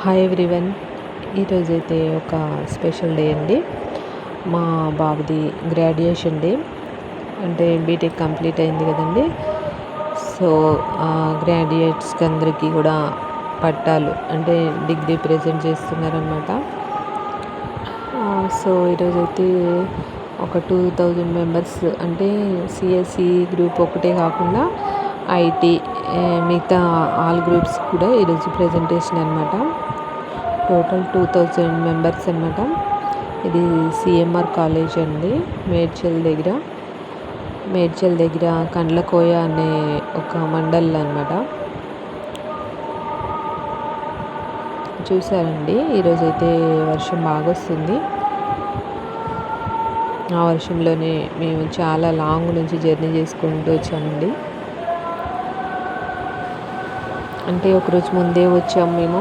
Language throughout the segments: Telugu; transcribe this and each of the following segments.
హాయ్ ఎవ్రీవన్ ఈరోజైతే ఒక స్పెషల్ డే అండి. మా బాబుది గ్రాడ్యుయేషన్ డే అంటే బీటెక్ కంప్లీట్ అయింది కదండి. సో గ్రాడ్యుయేట్స్కి అందరికీ కూడా పట్టాలు అంటే డిగ్రీ ప్రజెంట్ చేస్తున్నారనమాట సో ఈరోజైతే ఒక టూ థౌజండ్ మెంబర్స్ అంటే సిఎస్సి గ్రూప్ ఒకటే కాకుండా ఐటీ మిగతా ఆల్ గ్రూప్స్ కూడా ఈరోజు ప్రజెంటేషన్ అనమాట టోటల్ టూ థౌజండ్ మెంబర్స్ అనమాట ఇది సిఎంఆర్ కాలేజ్ అండి మేడ్చల్ దగ్గర. మేడ్చల్ దగ్గర కండ్లకోయ అనే ఒక మండల్ అనమాట చూసారండి ఈరోజైతే వర్షం బాగా వస్తుంది. ఆ వర్షంలోనే మేము చాలా లాంగ్ నుంచి జర్నీ చేసుకుంటూ వచ్చామండి. అంటే ఒకరోజు ముందే వచ్చాము మేము.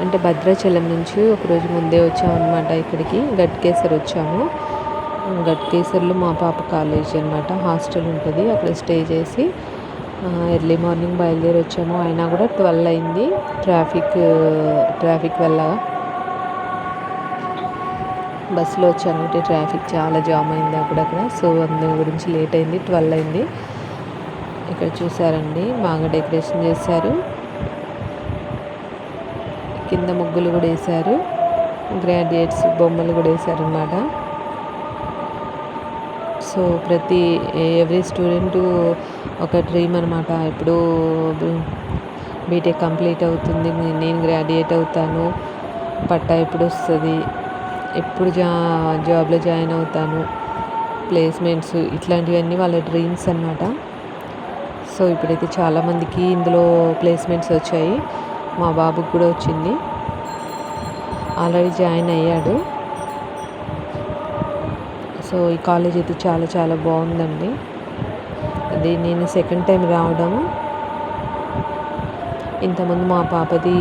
అంటే భద్రాచలం నుంచి ఒకరోజు ముందే వచ్చాము అనమాట ఇక్కడికి. గట్కేసర్ వచ్చాము. గట్కేసర్లో మా పాప కాలేజ్ అనమాట హాస్టల్ ఉంటుంది. అక్కడ స్టే చేసి ఎర్లీ మార్నింగ్ బయలుదేరి వచ్చాము. అయినా కూడా ట్వెల్వ్ అయింది. ట్రాఫిక్ ట్రాఫిక్ వల్ల బస్సులో వచ్చాను ట్రాఫిక్ చాలా జామ్ అయింది అక్కడక్కడ. సో అందు గురించి లేట్ అయింది. ట్వెల్వ్ అయింది. ఇక్కడ చూసారండి బాగా డెకరేషన్ చేశారు. కింద ముగ్గులు కూడా వేశారు. గ్రాడ్యుయేట్స్ బొమ్మలు కూడా వేశారనమాట సో ప్రతి ఎవ్రీ స్టూడెంట్ ఒక డ్రీమ్ అనమాట ఇప్పుడు బీటెక్ కంప్లీట్ అవుతుంది. నేను గ్రాడ్యుయేట్ అవుతాను. పట్టా ఎప్పుడు వస్తుంది? ఎప్పుడు జా జాబ్లో జాయిన్ అవుతాను? ప్లేస్మెంట్స్ ఇట్లాంటివన్నీ వాళ్ళ డ్రీమ్స్ అనమాట సో ఇప్పుడైతే చాలామందికి ఇందులో ప్లేస్మెంట్స్ వచ్చాయి. మా బాబుకి కూడా వచ్చింది. ఆల్రెడీ జాయిన్ అయ్యాడు. సో ఈ కాలేజ్ అయితే చాలా చాలా బాగుందండి. అది నేను సెకండ్ టైం రావడం. ఇంతకుముందు మా పాపది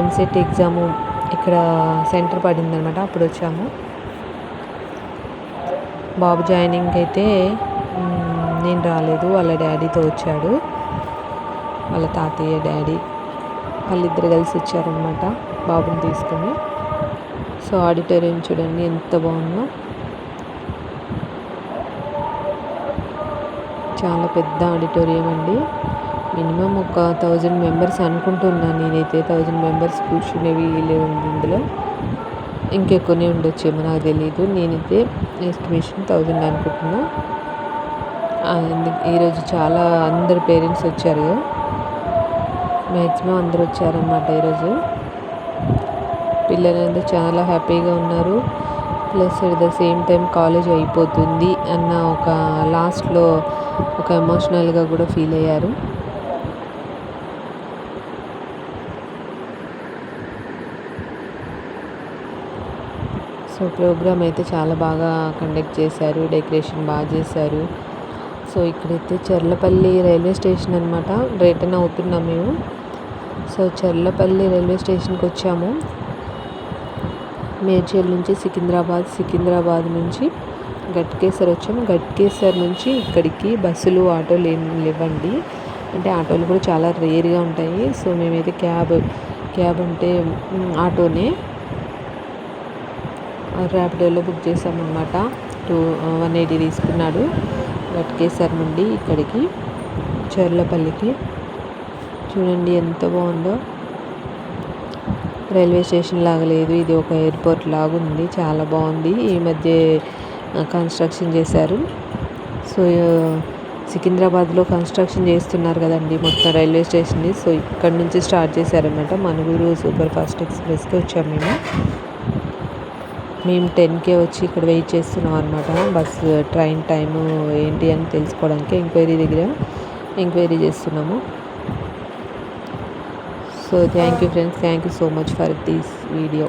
ఎంసెట్ ఎగ్జాము ఇక్కడ సెంటర్ పడిందనమాట అప్పుడు వచ్చాము. బాబు జాయినింగ్ అయితే నేను రాలేదు. వాళ్ళ డాడీతో వచ్చాడు. వాళ్ళ తాతయ్య డాడీ వాళ్ళిద్దరు కలిసి వచ్చారనమాట బాబుని తీసుకొని. సో ఆడిటోరియం చూడండి ఎంత బాగుందో. చాలా పెద్ద ఆడిటోరియం అండి. మినిమం ఒక థౌజండ్ మెంబర్స్ అనుకుంటున్నాను నేనైతే. థౌజండ్ మెంబర్స్ కూర్చునేవి లేవు ఇందులో. ఇంకెక్కువనే ఉండొచ్చేమో నాకు తెలియదు నేనైతే ఎస్టిమేషన్ థౌజండ్ అనుకుంటున్నాను ఈరోజు చాలా అందరు పేరెంట్స్ వచ్చారు. మ్యాక్సిమం అందరు వచ్చారనమాట ఈరోజు పిల్లలందరూ చాలా హ్యాపీగా ఉన్నారు. Plus at the same time college అయిపోతుంది అన్న ఒక లాస్ట్లో ఒక ఎమోషనల్గా కూడా ఫీల్ అయ్యారు. సో ప్రోగ్రామ్ అయితే చాలా బాగా కండక్ట్ చేశారు. డెకరేషన్ బాగా చేశారు. సో ఇక్కడైతే చర్లపల్లి రైల్వే స్టేషన్ అనమాట రిటర్న్ అవుతున్నాం మేము. సో చర్లపల్లి రైల్వే స్టేషన్కి వచ్చాము. మేడ్చల్ నుంచి సికింద్రాబాద్ సికింద్రాబాద్ నుంచి గట్కేసర్ వచ్చాము. గట్కేసర్ నుంచి ఇక్కడికి బస్సులు ఆటోలు ఏం లేవండి. అంటే ఆటోలు కూడా చాలా రేర్గా ఉంటాయి. సో మేమైతే క్యాబ్ క్యాబ్ అంటే ఆటోనే ర్యాపిడోలో బుక్ చేసామన్నమాట. టూ వన్ ఎయిటీ తీసుకున్నాడు. గట్కేసర్ నుండి ఇక్కడికి చర్లపల్లికి. చూడండి ఎంత బాగుందో. రైల్వే స్టేషన్ లాగా లేదు ఇది ఒక ఎయిర్పోర్ట్ లాగా ఉంది చాలా బాగుంది. ఈ మధ్య కన్స్ట్రక్షన్ చేశారు. సో సికింద్రాబాద్లో కన్స్ట్రక్షన్ చేస్తున్నారు కదండి మొత్తం రైల్వే స్టేషన్ని. సో ఇక్కడ నుంచి స్టార్ట్ చేశారనమాట మనుగురు సూపర్ ఫాస్ట్ ఎక్స్ప్రెస్కి వచ్చాము మేము. మేము టెన్కే వచ్చి ఇక్కడ వెయిట్ చేస్తున్నాం అనమాట బస్సు ట్రైన్ టైము ఏంటి అని తెలుసుకోవడానికి ఎంక్వైరీ దగ్గర ఎంక్వైరీ చేస్తున్నాము. So thank you friends. Thank you so much for this video.